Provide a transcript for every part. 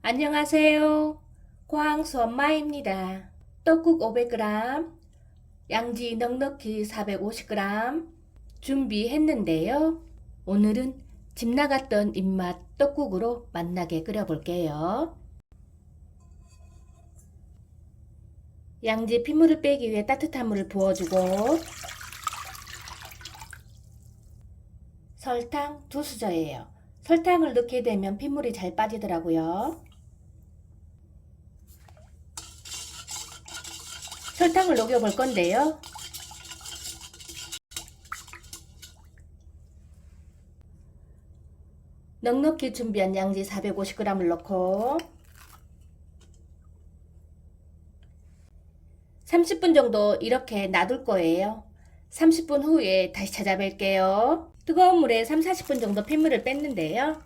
안녕하세요. 광수 엄마입니다. 떡국 500g, 양지 넉넉히 450g 준비했는데요. 오늘은 집 나갔던 입맛 떡국으로 맛나게 끓여볼게요. 양지 핏물을 빼기 위해 따뜻한 물을 부어주고 설탕 두 수저예요. 설탕을 넣게 되면 핏물이 잘 빠지더라고요. 설탕을 녹여 볼 건데요. 넉넉히 준비한 양지 450g을 넣고 30분 정도 이렇게 놔둘 거예요. 30분 후에 다시 찾아뵐게요. 뜨거운 물에 3, 40분 정도 핏물을 뺐는데요.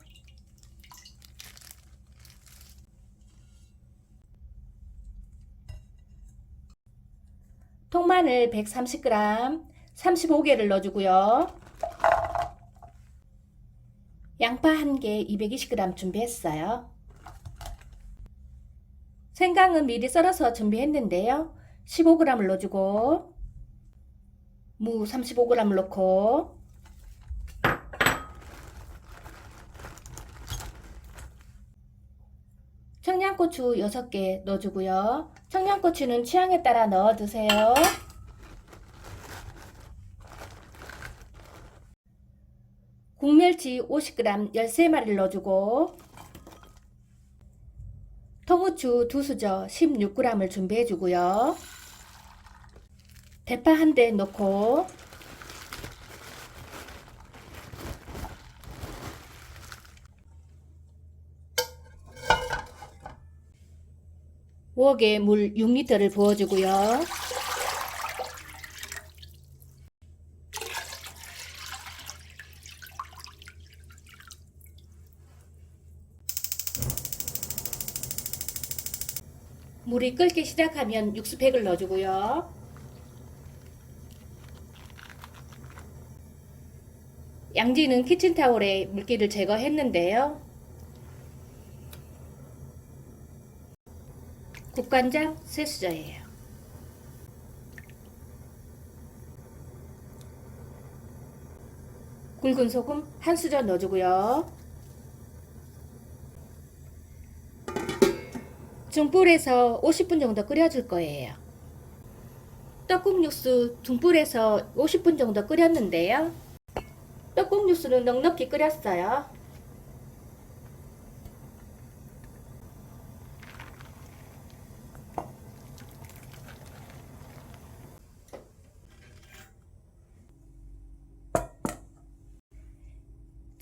통마늘 130g, 35개를 넣어주고요. 양파 1개 220g 준비했어요. 생강은 미리 썰어서 준비했는데요. 15g을 넣어주고 무 35g을 넣고 청양고추 6개 넣어주고요. 청양고추는 취향에 따라 넣어주세요. 국멸치 50g 13마리를 넣어주고 통후추 2수저 16g을 준비해주고요. 대파 한 대 넣고 웍에 물 6리터를 부어주고요. 물이 끓기 시작하면 육수팩을 넣어주고요. 양지는 키친타올에 물기를 제거했는데요. 국간장 3수저예요. 굵은 소금 1수저 넣어주고요. 중불에서 50분 정도 끓여줄 거예요. 떡국 육수 중불에서 50분 정도 끓였는데요. 떡국 육수는 넉넉히 끓였어요.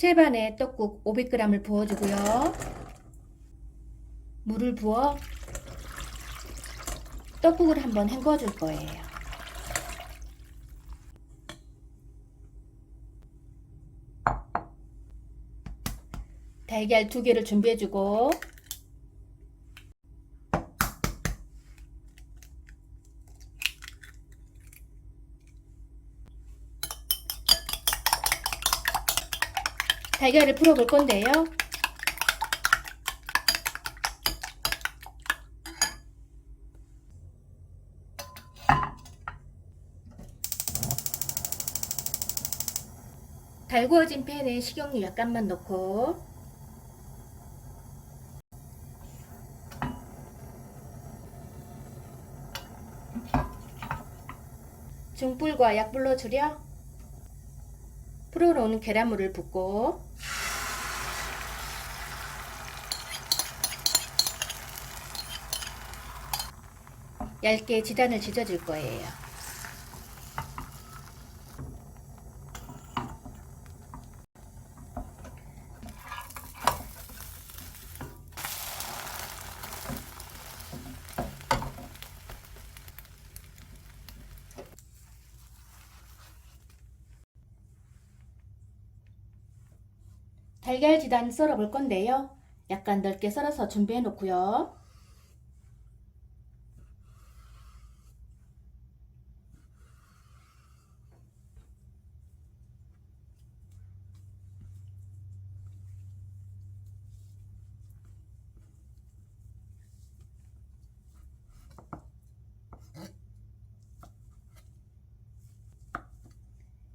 채반에 떡국 500g을 부어주고요. 물을 부어 떡국을 한번 헹궈 줄 거예요. 달걀 두 개를 준비해 주고 달걀을 풀어 볼 건데요. 달구어진 팬에 식용유 약간만 넣고. 중불과 약불로 줄여. 풀어놓은 계란물을 붓고 얇게 지단을 지져줄 거예요. 달걀 지단 썰어 볼 건데요. 약간 넓게 썰어서 준비해 놓고요.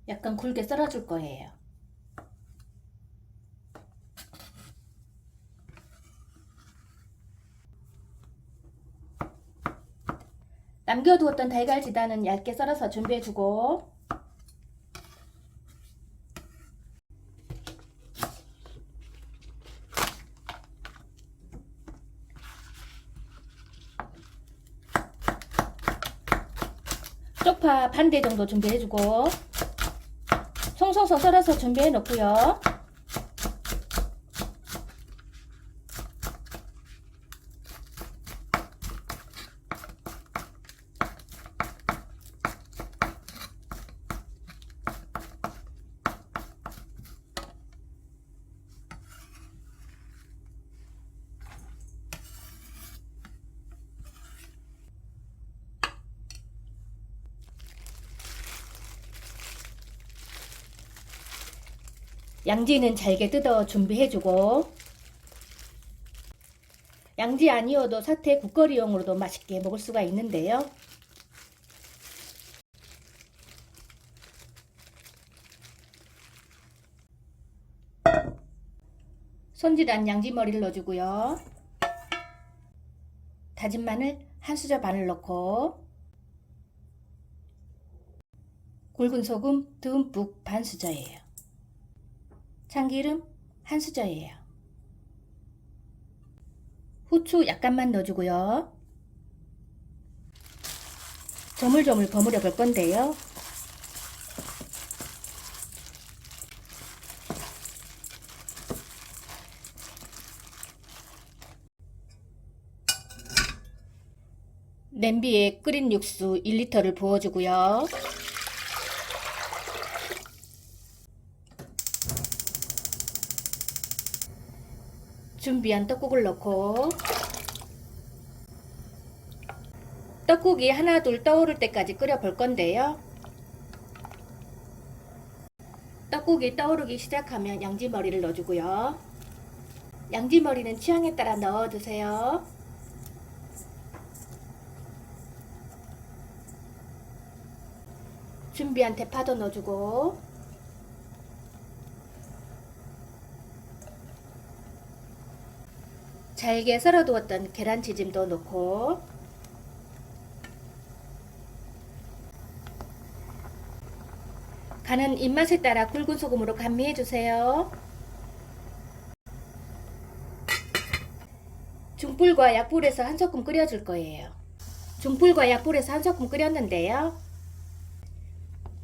약간 굵게 썰어줄 거예요. 남겨두었던 달걀 지단은 얇게 썰어서 준비해주고 쪽파 반대 정도 준비해주고 송송송 썰어서 준비해 놓고요. 양지는 잘게 뜯어 준비해주고 양지 아니어도 사태 국거리용으로도 맛있게 먹을 수가 있는데요. 손질한 양지머리를 넣어주고요. 다진 마늘 한 수저 반을 넣고 굵은 소금 듬뿍 반 수저예요. 참기름 한 수저예요. 후추 약간만 넣어주고요. 조물조물 버무려 볼 건데요. 냄비에 끓인 육수 1리터를 부어주고요. 준비한 떡국을 넣고 떡국이 하나 둘 떠오를 때까지 끓여 볼 건데요. 떡국이 떠오르기 시작하면 양지머리를 넣어주고요. 양지머리는 취향에 따라 넣어주세요. 준비한 대파도 넣어주고 잘게 썰어두었던 계란치즘도 넣고 간은 입맛에 따라 굵은 소금으로 감미해 주세요. 중불과 약불에서 한 소끔 끓여줄 거예요. 중불과 약불에서 한 소끔 끓였는데요.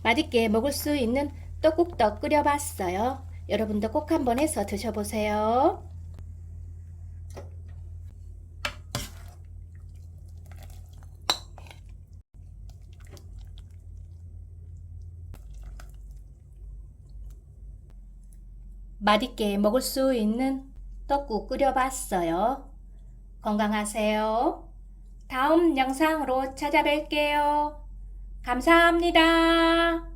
맛있게 먹을 수 있는 떡국떡 끓여봤어요. 여러분도 꼭 한번 해서 드셔보세요. 맛있게 먹을 수 있는 떡국 끓여봤어요. 건강하세요. 다음 영상으로 찾아뵐게요. 감사합니다.